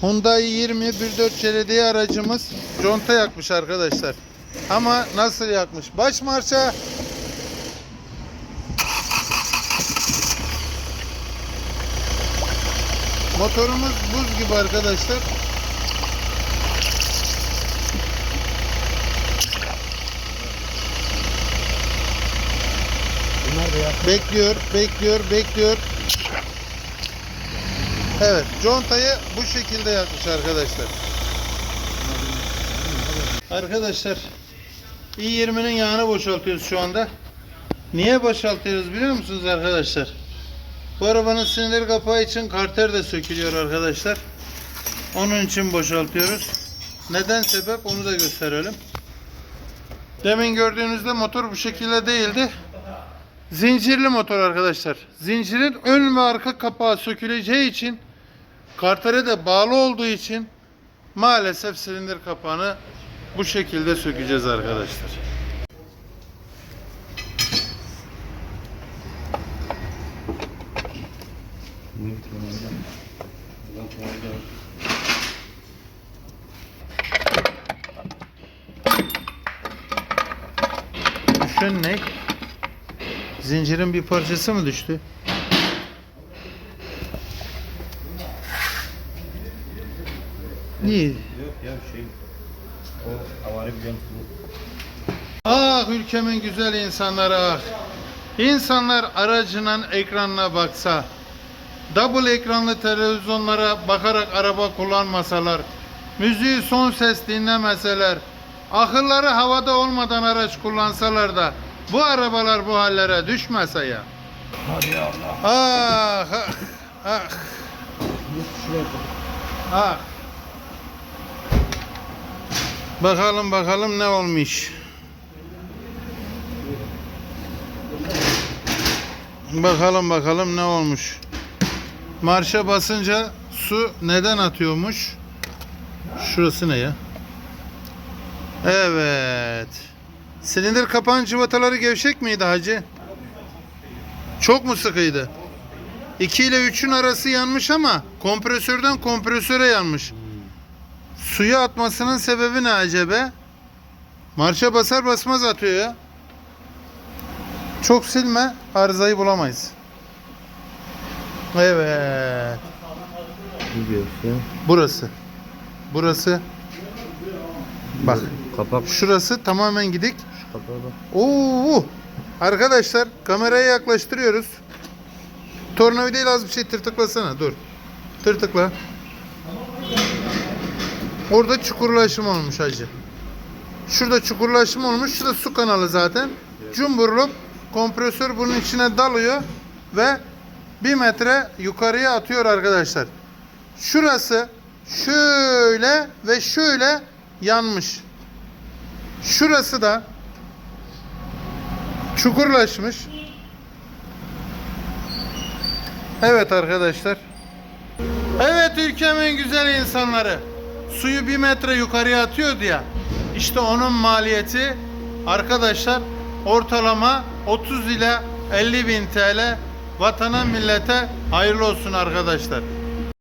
Hyundai 20 1.4 CLD aracımız conta yakmış arkadaşlar. Ama nasıl yakmış? Baş marşa. Motorumuz buz gibi arkadaşlar. Bekliyor, bekliyor, bekliyor. Evet, contayı bu şekilde yakmış arkadaşlar. Arkadaşlar, i20'nin yağını boşaltıyoruz şu anda. Niye boşaltıyoruz biliyor musunuz arkadaşlar? Bu arabanın silindir kapağı için karter de sökülüyor arkadaşlar. Onun için boşaltıyoruz. Neden sebep onu da gösterelim. Demin gördüğünüzde motor bu şekilde değildi. Zincirli motor arkadaşlar. Zincirin ön ve arka kapağı söküleceği için kartere de bağlı olduğu için maalesef silindir kapağını bu şekilde sökeceğiz arkadaşlar. Düşen ne? Zincirin bir parçası mı düştü? İyi. Yok ya şey. O havari biliyorum. Ah ülkemin güzel insanları ah. İnsanlar aracının ekranına baksa, double ekranlı televizyonlara bakarak araba kullanmasalar, müziği son ses dinlemeseler, akılları havada olmadan araç kullansalar da bu arabalar bu hallere düşmese ya. Hadi Allah. Ah ah ah ah. Bakalım bakalım ne olmuş. Bakalım bakalım ne olmuş. Marşa basınca su neden atıyormuş? Şurası ne ya? Evet. Silindir kapağın cıvataları gevşek miydi hacı? Çok mu sıkıydı? 2 ile 3'ün arası yanmış ama kompresörden kompresöre yanmış. Suya atmasının sebebi ne acaba? Marşa basar basmaz atıyor ya. Çok silme, arızayı bulamayız. Evet. Ne diyorsun? Burası. Burası. Bak. Kapak. Şurası tamamen gidik. Şu kapağı bak. Oo! Arkadaşlar kameraya yaklaştırıyoruz. Tornavidayla az bir şey tırtıklasana. Dur. Tırtıkla. Orada çukurlaşım olmuş hacı. Şurada çukurlaşım olmuş. Şurada su kanalı zaten. Cumburluk kompresör bunun içine dalıyor ve bir metre yukarıya atıyor arkadaşlar. Şurası şöyle ve şöyle yanmış. Şurası da çukurlaşmış. Evet arkadaşlar. Evet ülkemin güzel insanları. Suyu bir metre yukarıya atıyordu ya. İşte onun maliyeti arkadaşlar ortalama 30 ile 50 bin TL vatana millete hayırlı olsun arkadaşlar.